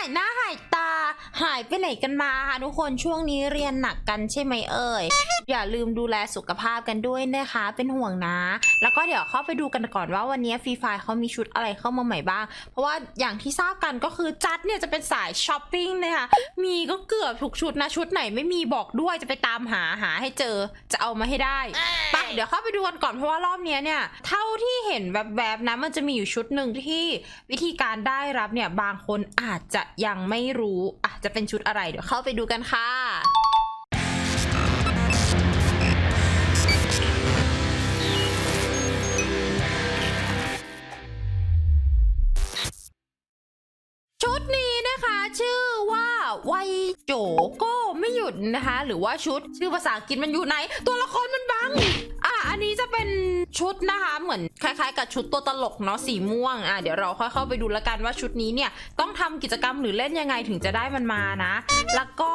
ายหน้าหายตา หายไปไหนกันมาคะทุกคนช่วงนี้เรียนหนักกันใช่ไหมเอ่ย อย่าลืมดูแลสุขภาพกันด้วยนะคะ เป็นห่วงนะ แล้วก็เดี๋ยวเข้าไปดูกันก่อนว่าวันนี้ฟรีไฟเขามีชุดอะไรเข้ามาใหม่บ้าง เพราะว่าอย่างที่ทราบกันก็คือจัดเนี่ยจะเป็นสายช้อปปิ้งนะคะมีก็เกือบทุกชุดนะชุดไหนไม่มีบอกด้วยจะไปตามหาหาให้เจอจะเอามาให้ได้ไปเดี๋ยวเข้าไปดูกันก่อนเพราะว่ารอบเนี้ยเนี่ยเท่าที่เห็นแวบๆนะมันจะมีอยู่ชุดหนึ่งที่วิธีการได้รับเนี่ยบางคนอาจจะยังไม่รู้อะจะเป็นชุดอะไรเดี๋ยวเข้าไปดูกันค่ะชุดนี้นะคะชื่อว่าไวโจโก้ไม่หยุดนะคะ หรือว่าชุดชื่อภาษาอังกฤษมันอยู่ไหน ตัวละครมันบัง นนี้จะเป็นชุดนะคะเหมือนคล้ายๆ กับชุดตัวตลกเนาะสีม่วงอะเดี๋ยวเราค่อยเข้าไปดูแล้วกันว่าชุดนี้เนี่ยต้องทำกิจกรรมหรือเล่นยังไงถึงจะได้มันมานะ แล้วก็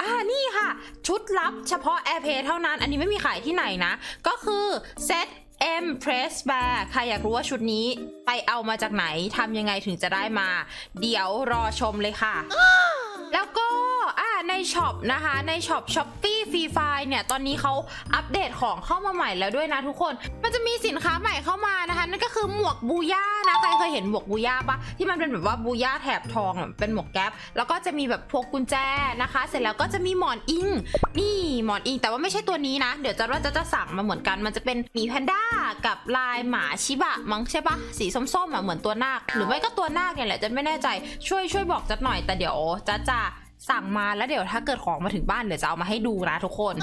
อ่านี่ค่ะ ชุดลับเฉพาะ AirPay เท่านั้น อันนี้ไม่มีขายที่ไหนนะ ก็คือเซต M Press Bear ใครอยากรู้ว่าชุดนี้ไปเอามาจากไหนทำยังไงถึงจะได้มา เดี๋ยวรอชมเลยค่ะ แล้วก็อ่าใน ช็อปนะคะในช็อป s h อ p e e Free Fire เนี่ยตอนนี้เขาอัปเดตของเข้ามาใหม่แล้วด้วยนะทุกคน มันจะมีสินค้าใหม่เข้ามานะคะนั่นก็คือหมวกบูย่านะใครเคยเห็นหมวกบูย่าปะที่มันเป็นแบบว่าบูย่าแถบทองเป็นหมวกแก๊ปแล้วก็จะมีแบบพวกกุญแจนะคะ เสร็จแล้วก็จะมีหมอนอิงนี่หมอนอิงแต่ว่าไม่ใช่ตัวนี้นะ เดี๋ยวจะว่าจะจะสั่งมาเหมือนกัน มันจะเป็นหมีแพนด้ากับลายหมาชิบะมั้งใช่ปะสีส้มๆอะเหมือนตัวนาคหรือไม่ก็ตัวนาคเนี่ยแหละจะไม่แน่ใจช่วยช่วยบอกจัดหน่อยแต่เดี๋ยวจะจะ สั่งมาแล้วเดี๋ยวถ้าเกิดของมาถึงบ้านเดี๋ยวจะเอามาให้ดูนะทุกคน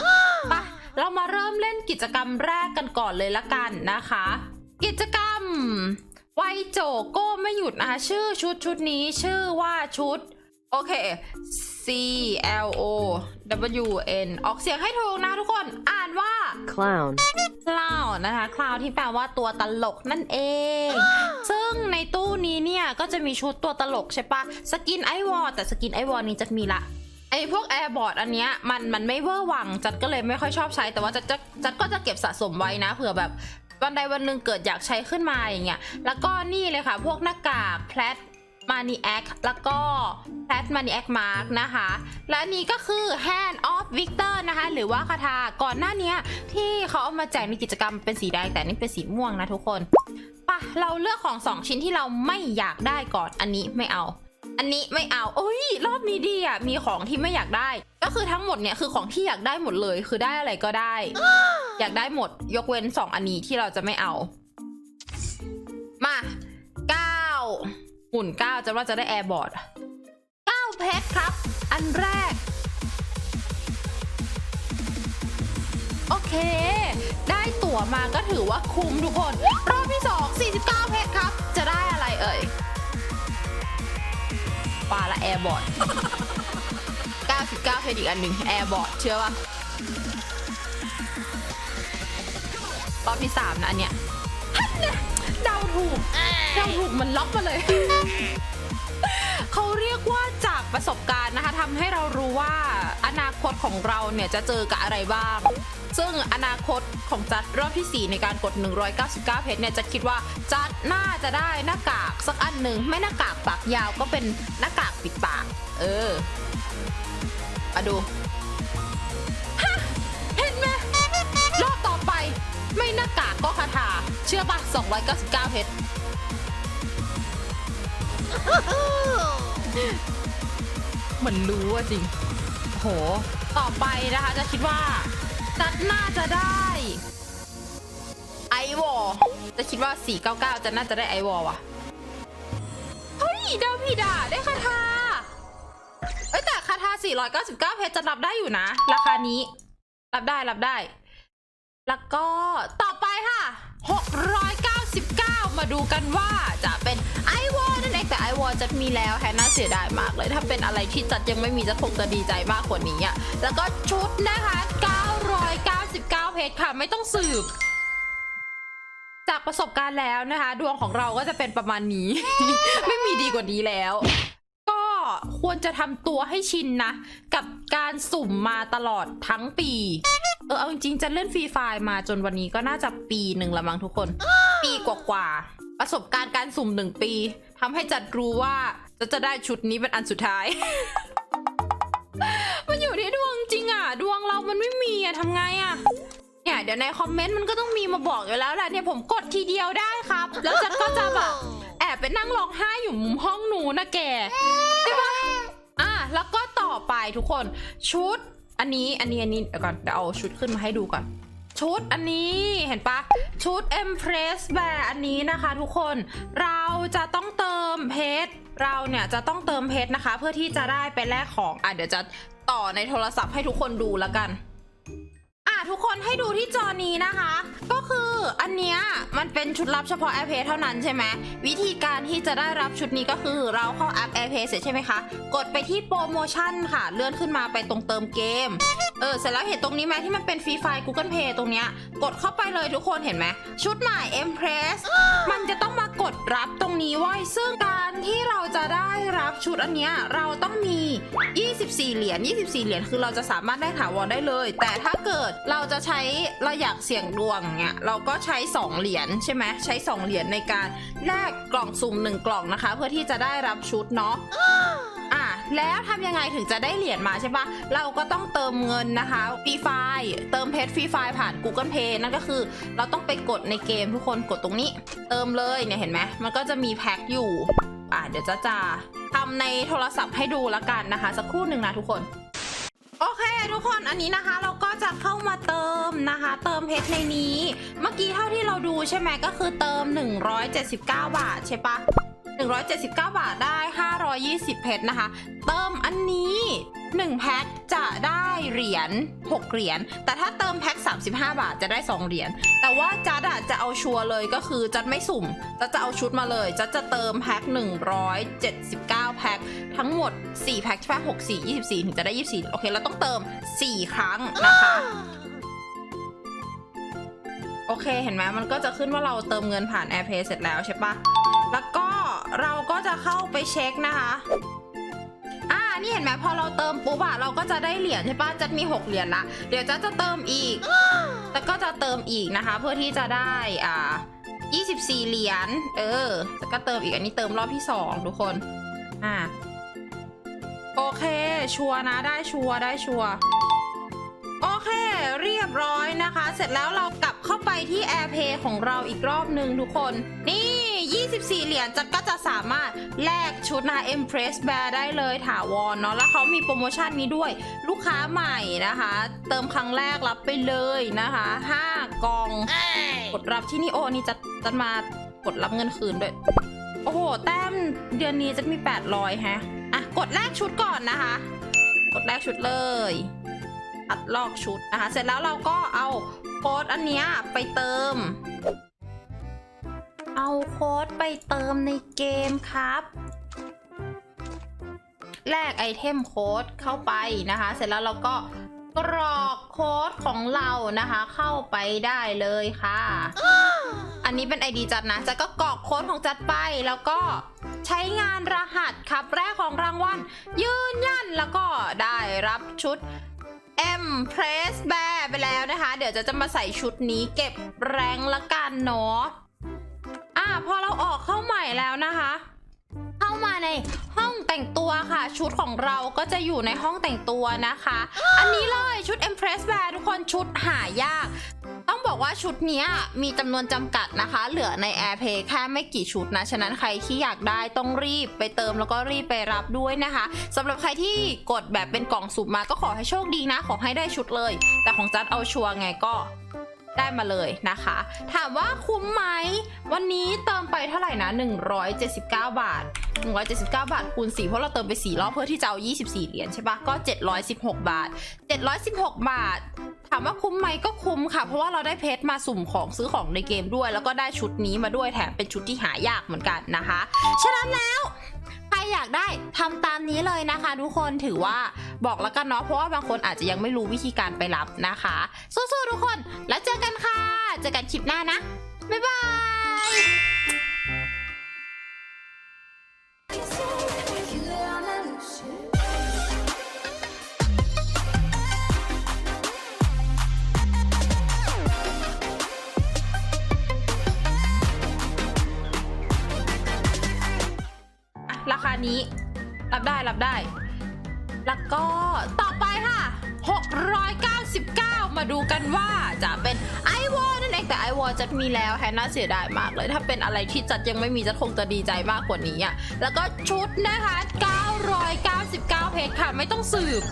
ไปะเรามาเริ่มเล่นกิจกรรมแรกกันก่อนเลยละกันนะคะ กิจกรรมไวโจโก้ไม่หยุดนะคะชื่อชุดชุดนี้ชื่อว่าชุดโอเค C L O W N ออกเสียงให้ถูกนะทุกคนอ่านว่า clown, คลาวนะคะคลาวที่แปลว่าตัวตลกนั่นเอง ก็จะมีชุดตัวตลกใช่ปะสกินไอวอร์แต่สกินไอวอร์นี้จะมีละไอพวกแอร์บอร์ดอันเนี้ยมันมันไม่เวอร์วังจัดก็เลยไม่ค่อยชอบใช้แต่ว่าจัดจะจัดก็จะเก็บสะสมไว้นะเผื่อแบบวันใดวันหนึ่งเกิดอยากใช้ขึ้นมาอย่างเงี้ยแล้วก็นี่เลยค่ะ พวกหน้ากากแพลตมานีแอคแล้วก็แพลตมานีแอคมาร์กนะคะ และนนี้ก็คือ Hand of Victor นะคะ หรือว่าคาถาก่อนหน้านี้ที่เขาเอามาแจกในกิจกรรมเป็นสีแดงแต่นี่เป็นสีม่วงนะทุกคน ปะเราเลือกของสองชิ้นที่เราไม่อยากได้ก่อนอันนี้ไม่เอา อันนี้ไม่เอาโอ้ยรอบนี้ดีอะมีของที่ไม่อยากได้ ก็คือทั้งหมดเนี่ยคือของที่อยากได้หมดเลย คือได้อะไรก็ได้ อยากได้หมด ยกเว้นสองอันนี้ที่เราจะไม่เอา มาเก้าหุ่นเก้าจะว่าจะได้แอร์บอร์ดเก้าเพชรครับ อันแรกโอเค ได้ตั๋วมาก็ถือว่าคุ้มทุกคน รอบที่ ร์บอร์ด99เพชรอีกอันหนึ่งแอร์บอร์ดเชื่อปะรอบที่3นะอันเนี้ยฮั่นเนี่ยเดาถูกเดาถูกมันล็อกมาเลย เขาเรียกว่าจากประสบการณ์นะคะทำให้เรารู้ว่าอนาคตของเราเนี่ยจะเจอกับอะไรบ้าง ซึ่งอนาคตของจัดรอบที่ 4 ในการกด 199 เพชรเนี่ยจะคิดว่าจัดน่าจะได้หน้ากากสักอันหนึ่งไม่หน้ากากปากยาวก็เป็นหน้ากากปิดปาก เออมาดูเห็นไหมรอบต่อไปไม่หน้ากากก็คาถาเชื่อปะ299 เพชรเหมือนรู้อะจริงโห ต่อไปนะคะจะคิดว่า จัดน่าจะได้ ไอวอลจะคิดว่า 499 จะน่าจะได้ไอวอลว่ะ เฮ้ยดาวพี่ดาได้คาถาเอ้ยแต่คาถา499 เพชรจะรับได้อยู่นะ ราคานี้ รับได้รับได้ แล้วก็ต่อไปค่ะ 699 มาดูกันว่าจะเป็นไอวอล แต่ไอวอลจะมีแล้วแฮนน่าเสียดายมากเลย ถ้าเป็นอะไรที่จัดยังไม่มีจะคงจะดีใจมากกว่านี้อะแล้วก็ชุดนะคะ 999 เพชรค่ะ ไม่ต้องสืบ จากประสบการณ์แล้วนะคะ ดวงของเราก็จะเป็นประมาณนี้ ไม่มีดีกว่านี้แล้วก็ควรจะทำตัวให้ชินนะ กับการสุ่มมาตลอดทั้งปี เออเอาจริงๆจะเล่นฟรีไฟล์มาจนวันนี้ก็น่าจะปีหนึ่งละมั้งทุกคน ปีกว่าๆ ประสบการณ์การสุ่มหนึ่งปีทำให้จัดรู้ว่าจะจะได้ชุดนี้เป็นอันสุดท้าย มันอยู่ที่ดวงจริงอะ ดวงเรามันไม่มีอะทำไงอะเนี่ยเดี๋ยวในคอมเมนต์มันก็ต้องมีมาบอกอยู่แล้วแหละเนี่ยผมกดทีเดียวได้ครับ แล้วจัดก็จะแบบแอบไปนั่งร้องไห้อยู่มุมห้องหนูนะแกใช่ปะอะแล้วก็ต่อไปทุกคนชุดอันนี้อันนี้อันนี้เดี๋ยวก่อนเดี๋ยวเอาชุดขึ้นมาให้ดูก่อน ชุดอันนี้เห็นปะชุด Empress Bear อันนี้นะคะทุกคนเราจะต้องเติมเพชรเราเนี่ยจะต้องเติมเพชรนะคะ เพื่อที่จะได้ไปแลกของอะเดี๋ยวจะต่อในโทรศัพท์ให้ทุกคนดูแล้วกัน อะทุกคนให้ดูที่จอนี้นะคะ ก็คือ อันเนี้ยมันเป็นชุดลับเฉพาะ AirPay เท่านั้นใช่ไหมวิธีการที่จะได้รับชุดนี้ก็คือเราเข้าแอป AirPay เสร็จใช่ไหมคะ กดไปที่โปรโมชั่นค่ะ เลื่อนขึ้นมาไปตรงเติมเกม เออ เสร็จแล้วเห็นตรงนี้ไหมที่มันเป็นฟรีไฟล์ Google Play ตรงเนี้ย กดเข้าไปเลยทุกคนเห็นไหม ชุดใหม่ Empress มันจะต้องมา กดรับตรงนี้ไว้ซึ่งการที่เราจะได้รับชุดอันเนี้ยเราต้องมี 24 เหรียญ 24 เหรียญคือเราจะสามารถได้ถาวรได้เลย แต่ถ้าเกิดเราจะใช้เราอยากเสี่ยงดวงเนี่ยเราก็ใช้ 2 เหรียญใช่ไหมใช้ 2 เหรียญในการแลกกล่องสุ่ม1กล่องนะคะ เพื่อที่จะได้รับชุดเนาะ แล้วทำยังไงถึงจะได้เหรียญมาใช่ปะเราก็ต้องเติมเงินนะคะฟรีไฟล์เติมเพชรฟรีไฟล์ผ่าน Google Pay นั่นก็คือ เราต้องไปกดในเกมทุกคนกดตรงนี้ เติมเลยเนี่ยเห็นไหมมันก็จะมีแพ็คอยู่อะเดี๋ยวจะจะทำในโทรศัพท์ให้ดูละกันนะคะ สักครู่หนึ่งนะทุกคนโอเคทุกคนอันนี้นะคะเราก็จะเข้ามาเติมนะคะ เติมเพชรในนี้ เมื่อกี้เท่าที่เราดูใช่ไหมก็คือเติม 179 บาทใช่ปะ 179 บาทได้ 520 เพชรนะคะ เติมอันนี้ 1 แพ็คจะได้เหรียญ6 เหรียญ แต่ถ้าเติมแพ็ค35 บาทจะได้ 2 เหรียญ แต่ว่าจัดอะจะเอาชัวร์เลยก็คือจัดไม่สุ่มจัดจะเอาชุดมาเลยจัดจะเติมแพ็ค179 แพ็คทั้งหมด 4 แพ็คใช่ปะ6 4 24 ถึงจะได้ 24 โอเค เราต้องเติม 4 ครั้งนะคะโอเค เห็นไหมมันก็จะขึ้นว่าเราเติมเงินผ่าน AirPay เสร็จแล้วใช่ปะแล้วก็ เราก็จะเข้าไปเช็คนะคะอ่านี่เห็นไหมพอเราเติมปุ๊บอะเราก็จะได้เหรียญใช่ปะจัดมี 6 เหรียญละเดี๋ยวจัดจะเติมอีกแล้วก็จะเติมอีกนะคะ เพื่อที่จะได้อ่า24 เหรียญเออแล้วก็เติมอีกอันนี้เติมรอบที่ 2 ทุกคนอ่าโอเค ชัวร์นะได้ชัวร์ได้ชัวร์โอเค เรียบร้อยนะคะ เสร็จแล้วเรากลับเข้าไปที่ AirPay ของเราอีกรอบหนึ่งทุกคน นี่ 24 เหรียญจัดก็จะสามารถแลกชุดนะ Empress Bear ได้เลยถาวรเนาะแล้วเขามีโปรโมชั่นนี้ด้วยลูกค้าใหม่นะคะ เติมครั้งแรกรับไปเลยนะคะ 5กล่อง กดรับที่นี่โอ้นี่จะจะมากดรับเงินคืนด้วย โอ้โห แต้มเดือนนี้จะมี 800ฮะอะกดแลกชุดก่อนนะคะ กดแลกชุดเลย อัดลอกชุดนะคะ เสร็จแล้วเราก็เอาโค้ดอันเนี้ยไปเติม เอาโค้ดไปเติมในเกมครับแลกไอเทมโค้ดเข้าไปนะคะ เสร็จแล้วเราก็กรอกโค้ดของเรานะคะ เข้าไปได้เลยค่ะ อันนี้เป็น ID จัดนะจัดก็กรอกโค้ดของจัดไปแล้วก็ใช้งานรหัสครับแรกของรางวัลยืนยันแล้วก็ได้รับชุด M Press Bear ไปแล้วนะคะ เดี๋ยวจะจะมาใส่ชุดนี้เก็บแรงละกันเนาะอะพอเราออกเข้าใหม่แล้วนะคะ ในห้องแต่งตัวค่ะ ชุดของเราก็จะอยู่ในห้องแต่งตัวนะคะ อันนี้เลยชุด Empress Bear ทุกคนชุดหายาก ต้องบอกว่าชุดนี้มีจำนวนจำกัดนะคะ เหลือใน AirPay แค่ไม่กี่ชุดนะ ฉะนั้นใครที่อยากได้ต้องรีบไปเติมแล้วก็รีบไปรับด้วยนะคะสำหรับใครที่กดแบบเป็นกล่องสุ่มมาก็ขอให้โชคดีนะ ขอให้ได้ชุดเลย แต่ของจัดเอาชัวร์ไงก็ ได้มาเลยนะคะ ถามว่าคุ้มไหม วันนี้เติมไปเท่าไหร่นะ 179 บาท 179 บาทคูณ4เพราะเราเติมไป 4 รอบเพื่อที่จะเอา 24 เหรียญใช่ปะก็ 716 บาท 716 บาท ถามว่าคุ้มไหมก็คุ้มค่ะ เพราะว่าเราได้เพชรมาสุ่มของซื้อของในเกมด้วย แล้วก็ได้ชุดนี้มาด้วยแถมเป็นชุดที่หายากเหมือนกันนะคะ ฉะนั้นแล้วใครอยากได้ทำตามนี้เลยนะคะ ทุกคนถือว่า บอกแล้วกันเนาะเพราะว่าบางคนอาจจะยังไม่รู้วิธีการไปรับนะคะสู้ๆทุกคนแล้วเจอกันค่ะ เจอกันคลิปหน้านะ บ๊ายบายราคานี้ รับได้รับได้ แล้วก็ต่อไปค่ะ 699 มาดูกันว่าจะเป็นไอวอนั่นเองแต่ไอวอจะมีแล้วแฮนน่าเสียดายมากเลย ถ้าเป็นอะไรที่จัดยังไม่มีจะคงจะดีใจมากกว่านี้อะแล้วก็ชุดนะคะ 999 เพชรค่ะ ไม่ต้องสืบ